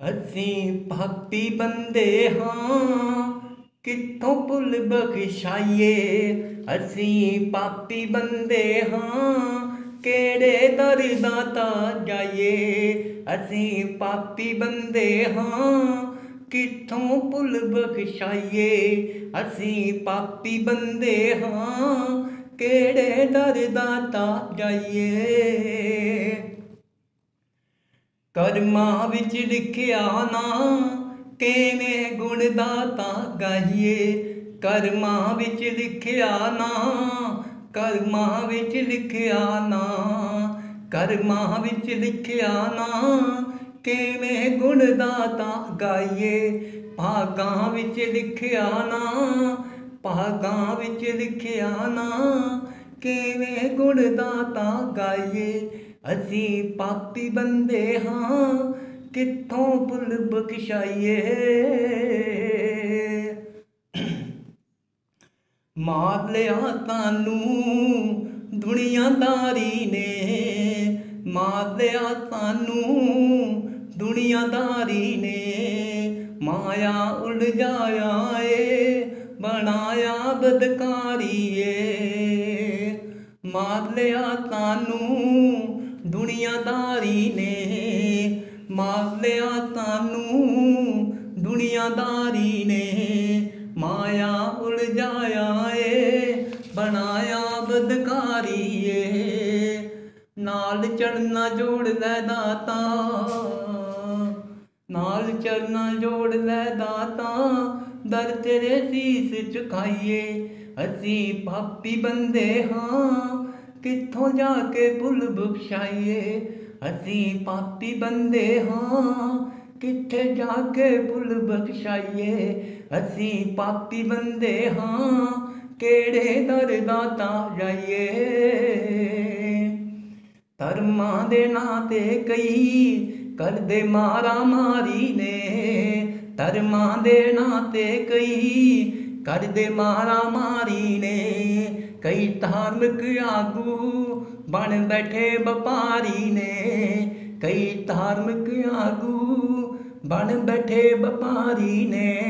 ਅਸੀਂ ਪਾਪੀ ਬੰਦੇ ਹਾਂ ਕਿੱਥੋਂ ਭੁੱਲ ਬਖਸ਼ਾਈਏ ਅਸੀਂ ਪਾਪੀ ਬੰਦੇ ਹਾਂ ਕਿਹੜੇ ਦਰ ਦਾ ਤਾਂ ਜਾਈਏ ਅਸੀਂ ਪਾਪੀ ਬੰਦੇ ਹਾਂ ਕਿੱਥੋਂ ਭੁੱਲ ਬਖਸ਼ਾਈਏ ਅਸੀਂ ਪਾਪੀ ਬੰਦੇ ਹਾਂ ਕਿਹੜੇ ਦਰ ਦਾ ਤਾਂ ਜਾਈਏ ਕਰਮਾਂ ਵਿੱਚ ਲਿਖਿਆ ਨਾ, ਕਿਵੇਂ ਗੁਣ ਦਾਤਾ ਗਾਈਏ? ਕਰਮਾਂ ਵਿੱਚ ਲਿਖਿਆ ਨਾ, ਕਰਮਾਂ ਵਿੱਚ ਲਿਖਿਆ ਨਾ, ਕਰਮਾਂ ਵਿੱਚ ਲਿਖਿਆ ਨਾ, ਕਿਵੇਂ ਗੁਣ ਦਾਤਾ ਗਾਈਏ? ਭਾਗਾਂ ਵਿੱਚ ਲਿਖਿਆ ਨਾ, ਭਾਗਾਂ ਵਿੱਚ ਲਿਖਿਆ ਨਾ, ਕਿਵੇਂ ਗੁਣ ਦਾਤਾ ਗਾਈਏ? ਅਸੀਂ ਪਾਪੀ ਬੰਦੇ ਹਾਂ, ਕਿੱਥੋਂ ਭੁੱਲ ਬਖਸ਼ਾਈਏ? ਮਾਰ ਲਿਆ ਤਾਨੂੰ ਦੁਨੀਆਦਾਰੀ ਨੇ, ਮਾਰ ਲਿਆ ਤਾਨੂੰ ਦੁਨੀਆਦਾਰੀ ਨੇ। ਮਾਇਆ ਉਲਝਾਇਆ ਏ ਬਣਾਇਆ ਬਦਕਾਰੀ ਏ ਮਾਰ ਲਿਆ ਤਾਨੂੰ ਦੁਨੀਆਦਾਰੀ ਨੇ ਮਾਰ ਲਿਆ ਤਾਨੂੰ। ਦੁਨੀਆਦਾਰੀ ਨੇ ਮਾਇਆ ਉਲਝਾਇਆ ਏ, ਬਣਾਇਆ ਬਦਕਾਰੀ ਏ। ਨਾਲ ਚੜਨਾ ਜੋੜ ਲੈ ਦਾਤਾ, ਨਾਲ ਚੜਨਾ ਜੋੜ ਲੈ ਦਾਤਾ। ਦਰ ਤੇਰੇ ਸੀਸ ਝੁਕਾਈਏ ਅਸੀਂ ਪਾਪੀ ਬੰਦੇ ਹਾਂ। ਕਿੱਥੋਂ ਜਾ ਕੇ ਭੁੱਲ ਬਖਸ਼ਾਈਏ? ਅਸੀਂ ਪਾਪੀ ਬੰਦੇ ਹਾਂ, ਕਿੱਥੇ ਜਾ ਕੇ ਭੁੱਲ ਬਖਸ਼ਾਈਏ? ਅਸੀਂ ਪਾਪੀ ਬੰਦੇ ਹਾਂ, ਕਿਹੜੇ ਦਰ ਦਾ ਤਾਂ ਜਾਈਏ? ਧਰਮਾਂ ਦੇ ਨਾਂ ਤੇ ਕਈ ਕਰਦੇ ਮਾਰਾ ਮਾਰੀ ਨੇ। ਧਰਮਾਂ ਦੇ ਨਾਂ ਤੇ ਕਈ ਕਰਦੇ ਮਾਰਾ ਮਾਰੀ ਨੇ। ਕਈ ਧਾਰਮਿਕ ਆਗੂ ਬਣ ਬੈਠੇ ਵਪਾਰੀ ਨੇ। ਕਈ ਧਾਰਮਿਕ ਆਗੂ ਬਣ ਬੈਠੇ ਵਪਾਰੀ ਨੇ।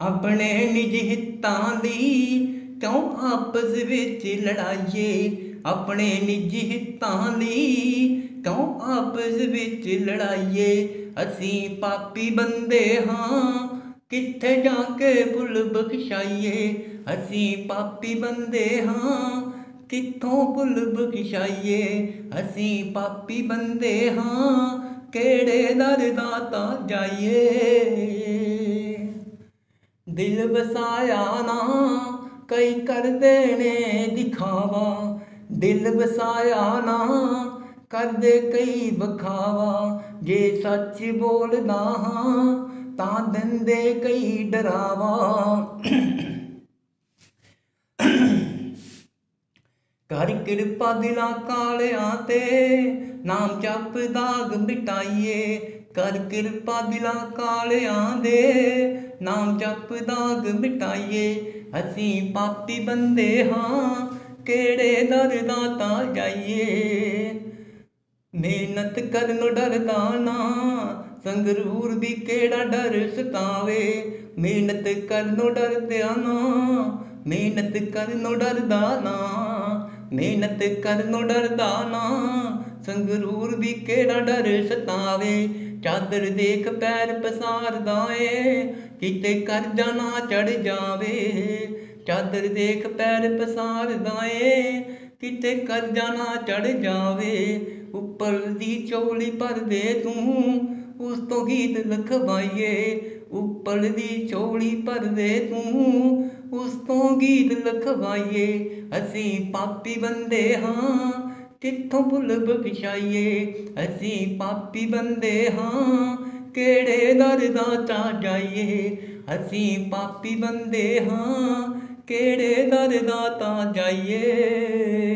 ਆਪਣੇ ਨਿਜ ਹਿੱਤਾਂ ਲਈ ਕਿਉਂ ਆਪਸ ਵਿੱਚ ਲੜਾਈਏ? ਆਪਣੇ ਨਿੱਜੀ ਹਿੱਤਾਂ ਲਈ ਕਿਉਂ ਆਪਸ ਵਿੱਚ ਲੜਾਈਏ? ਅਸੀਂ ਪਾਪੀ ਬੰਦੇ ਹਾਂ ਕਿੱਥੇ ਜਾ ਕੇ ਭੁੱਲ ਬਖਸ਼ਾਈਏ? ਅਸੀਂ ਪਾਪੀ ਬੰਦੇ ਹਾਂ, ਕਿੱਥੋਂ ਭੁੱਲ ਬਖਸ਼ਾਈਏ? ਅਸੀਂ ਪਾਪੀ ਬੰਦੇ ਹਾਂ, ਕਿਹੜੇ ਦਰ ਦਾ ਤਾਂ ਜਾਈਏ? ਦਿਲ ਵਸਾਇਆ ਨਾ, ਕਈ ਕਰਦੇ ਨੇ ਦਿਖਾਵਾ। ਦਿਲ ਵਸਾਇਆ ਨਾ, ਕਰਦੇ ਕਈ ਵਿਖਾਵਾ। ਜੇ ਸੱਚ ਬੋਲਦਾ ਹਾਂ ਤਾਂ ਦਿੰਦੇ ਕਈ ਡਰਾਵਾ। ਕਰ ਕਿਰਪਾ ਦਿਲਾਂ ਕਾਲਿਆਂ ਤੇ, ਨਾਮ ਜਪ ਦਾਗ ਮਿਟਾਈਏ। ਕਰ ਕਿਰਪਾ ਦਿਲਾਂ ਕਾਲਿਆਂ ਦੇ, ਨਾਮ ਜਪ ਦਾਗ ਮਿਟਾਈਏ। ਅਸੀਂ ਪਾਪੀ ਬੰਦੇ ਹਾਂ, ਕਿਹੜੇ ਦਰ ਦਾ ਤਾਂ ਜਾਈਏ। ਮਿਹਨਤ ਕਰਨ ਡਰਦਾ ਨਾ ਸੰਗਰੂਰ ਵੀ ਕਿਹੜਾ ਡਰ ਸਤਾਵੇ? ਮਿਹਨਤ ਕਰਨੋਂ ਡਰਦਿਆ ਨਾ, ਮਿਹਨਤ ਕਰਨੋਂ ਡਰਦਾ ਨਾ, ਮਿਹਨਤ ਕਰਨੋਂ ਡਰਦਾ ਨਾ। ਸੰਗਰੂਰ ਵੀ ਕਿਹੜਾ ਡਰ ਸਤਾਵੇ? ਚਾਦਰ ਦੇਖ ਪੈਰ ਪਸਾਰਦਾ ਏ, ਕਿਤੇ ਕਰਜ਼ਾ ਨਾ ਚੜ ਜਾਵੇ। ਚਾਦਰ ਦੇਖ ਪੈਰ ਪਸਾਰਦਾ ਏ, ਕਿਤੇ ਕਰਜ਼ਾ ਨਾ ਚੜ ਜਾਵੇ। ਉੱਪਰ ਦੀ ਚੋਲੀ ਭਰ ਦੇ ਤੂੰ ਉਸ ਤੋਂ ਗੀਤ ਲਖਵਾਈਏ ਉੱਪਰ ਦੀ ਚੋਲੀ ਭਰਦੇ ਤੂੰ। ਉਸ ਤੋਂ ਗੀਤ ਲਖਵਾਈਏ ਅਸੀਂ ਪਾਪੀ ਬੰਦੇ ਹਾਂ, ਕਿੱਥੋਂ ਭੁੱਲ ਬਖਸ਼ਾਈਏ? ਅਸੀਂ ਪਾਪੀ ਬੰਦੇ ਹਾਂ, ਕਿਹੜੇ ਦਰ ਦਾ ਤਾਂ ਜਾਈਏ? ਅਸੀਂ ਪਾਪੀ ਬੰਦੇ ਹਾਂ, ਕਿਹੜੇ ਦਰ ਦਾ ਤਾਂ ਜਾਈਏ?